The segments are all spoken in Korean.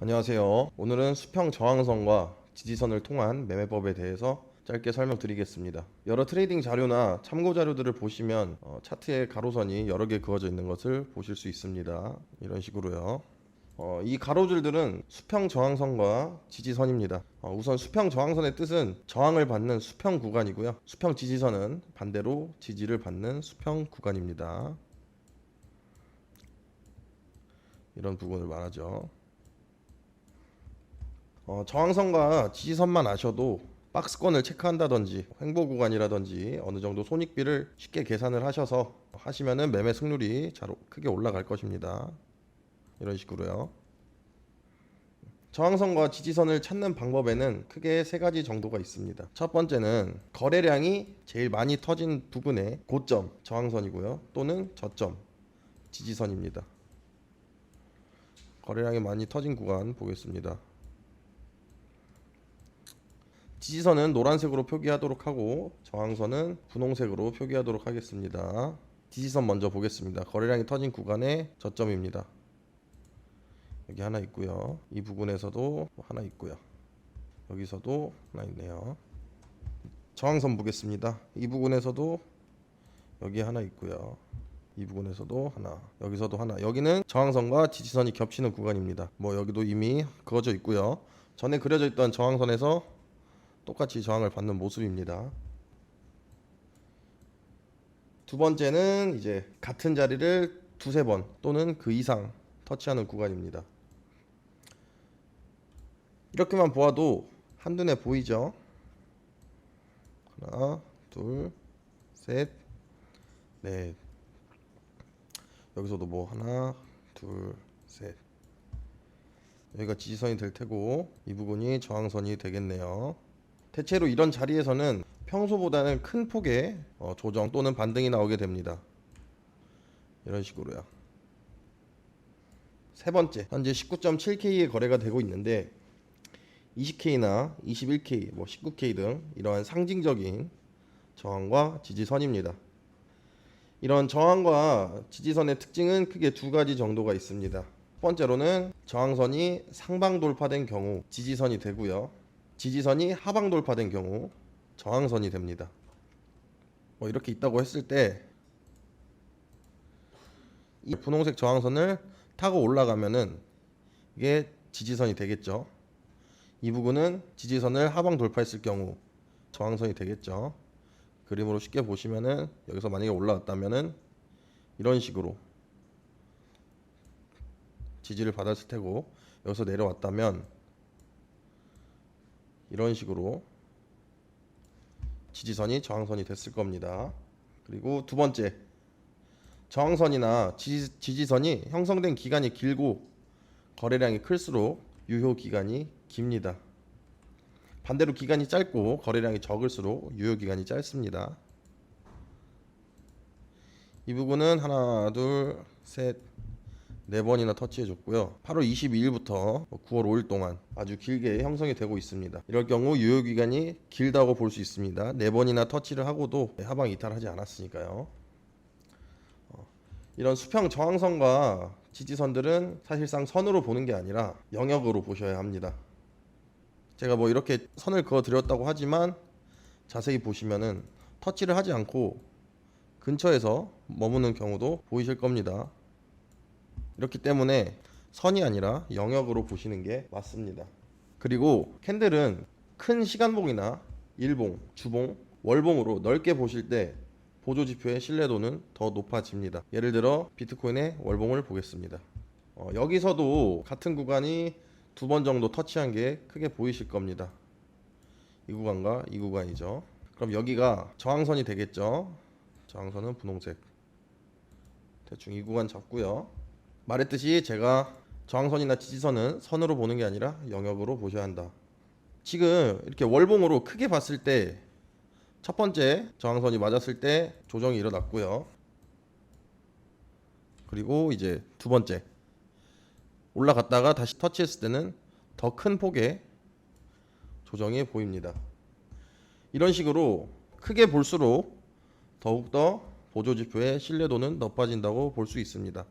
안녕하세요. 오늘은 수평 저항선과 지지선을 통한 매매법에 대해서 짧게 설명드리겠습니다. 여러 트레이딩 자료나 참고 자료들을 보시면 어, 차트에 가로선이 여러 개 그어져 있는 것을 보실 수 있습니다. 이런 식으로요. 어, 이 가로줄들은 수평 저항선과 지지선입니다. 어, 우선 수평 저항선의 뜻은 저항을 받는 수평 구간이고요. 수평 지지선은 반대로 지지를 받는 수평 구간입니다. 이런 부분을 말하죠. 어, 저항선과 지지선만 아셔도 박스권을 체크한다든지 횡보 구간이라든지 어느 정도 손익비를 쉽게 계산을 하셔서 하시면은 매매 승률이 잘 오- 크게 올라갈 것입니다. 이런 식으로요. 저항선과 지지선을 찾는 방법에는 크게 세 가지 정도가 있습니다. 첫 번째는 거래량이 제일 많이 터진 부분의 고점 저항선이고요. 또는 저점 지지선입니다. 거래량이 많이 터진 구간 보겠습니다. 지지선은 노란색으로 표기하도록 하고 저항선은 분홍색으로 표기하도록 하겠습니다. 지지선 먼저 보겠습니다. 거래량이 터진 구간의 저점입니다. 여기 하나 있고요. 이 부분에서도 하나 있고요. 여기서도 하나 있네요. 저항선 보겠습니다. 이 부분에서도 여기 하나 있고요. 이 부분에서도 하나, 여기서도 하나. 여기는 저항선과 지지선이 겹치는 구간입니다. 뭐 여기도 이미 그어져 있고요. 전에 그려져 있던 저항선에서 똑같이 저항을 받는 모습입니다. 두 번째는 이제 같은 자리를 두세 번 또는 그 이상 터치하는 구간입니다. 이렇게만 보아도 한눈에 보이죠? 하나, 둘, 셋, 넷. 여기서도 뭐 하나, 둘, 셋. 여기가 지지선이 될 테고 이 부분이 저항선이 되겠네요. 대체로 이런 자리에서는 평소보다는 큰 폭의 어, 조정 또는 반등이 나오게 됩니다. 이런 식으로요. 세 번째, 현재 19.7K의 거래가 되고 있는데 20K나 21K, 뭐 19K 등 이러한 상징적인 저항과 지지선입니다. 이런 저항과 지지선의 특징은 크게 두 가지 정도가 있습니다. 첫 번째로는 저항선이 상방 돌파된 경우 지지선이 되고요. 지지선이 하방 돌파된 경우 저항선이 됩니다. 뭐 이렇게 있다고 했을 때 이 분홍색 저항선을 타고 올라가면은 이게 지지선이 되겠죠. 이 부분은 지지선을 하방 돌파했을 경우 저항선이 되겠죠. 그림으로 쉽게 보시면은 여기서 만약에 올라왔다면은 이런 식으로 지지를 받았을 테고 여기서 내려왔다면 이런 식으로 지지선이 저항선이 됐을 겁니다. 그리고 두 번째 저항선이나 지지, 지지선이 형성된 기간이 길고 거래량이 클수록 유효 기간이 깁니다. 반대로 기간이 짧고 거래량이 적을수록 유효 기간이 짧습니다. 이 부분은 하나, 둘, 셋, 네 번이나 터치해 줬고요. 8월 22일부터 9월 5일 동안 아주 길게 형성이 되고 있습니다. 이럴 경우 유효 기간이 길다고 볼 수 있습니다. 네 번이나 터치를 하고도 하방 이탈하지 않았으니까요. 어, 이런 수평 저항선과 지지선들은 사실상 선으로 보는 게 아니라 영역으로 보셔야 합니다. 제가 뭐 이렇게 선을 그어 드렸다고 하지만 자세히 보시면은 터치를 하지 않고 근처에서 머무는 경우도 보이실 겁니다. 이렇기 때문에 선이 아니라 영역으로 보시는 게 맞습니다. 그리고 캔들은 큰 시간봉이나 일봉, 주봉, 월봉으로 넓게 보실 때 보조 지표의 신뢰도는 더 높아집니다. 예를 들어 비트코인의 월봉을 보겠습니다. 어, 여기서도 같은 구간이 두 번 정도 터치한 게 크게 보이실 겁니다. 이 구간과 이 구간이죠. 그럼 여기가 저항선이 되겠죠. 저항선은 분홍색. 대충 이 구간 잡고요. 말했듯이 제가 저항선이나 지지선은 선으로 보는 게 아니라 영역으로 보셔야 한다. 지금 이렇게 월봉으로 크게 봤을 때 첫 번째 저항선이 맞았을 때 조정이 일어났고요. 그리고 이제 두 번째 올라갔다가 다시 터치했을 때는 더 큰 폭의 조정이 보입니다. 이런 식으로 크게 볼수록 더욱더 보조 지표의 신뢰도는 높아진다고 볼 수 있습니다.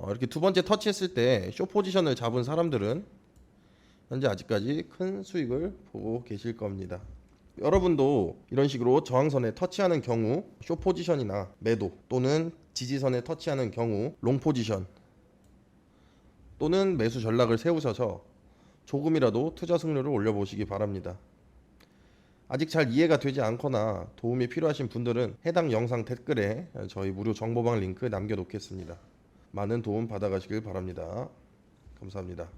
어, 이렇게 두 번째 터치했을 때 쇼 포지션을 잡은 사람들은 현재 아직까지 큰 수익을 보고 계실 겁니다. 여러분도 이런 식으로 저항선에 터치하는 경우 쇼 포지션이나 매도 또는 지지선에 터치하는 경우 롱 포지션 또는 매수 전략을 세우셔서 조금이라도 투자 승률을 올려보시기 바랍니다. 아직 잘 이해가 되지 않거나 도움이 필요하신 분들은 해당 영상 댓글에 저희 무료 정보방 링크 남겨놓겠습니다. 많은 도움 받아가시길 바랍니다. 감사합니다.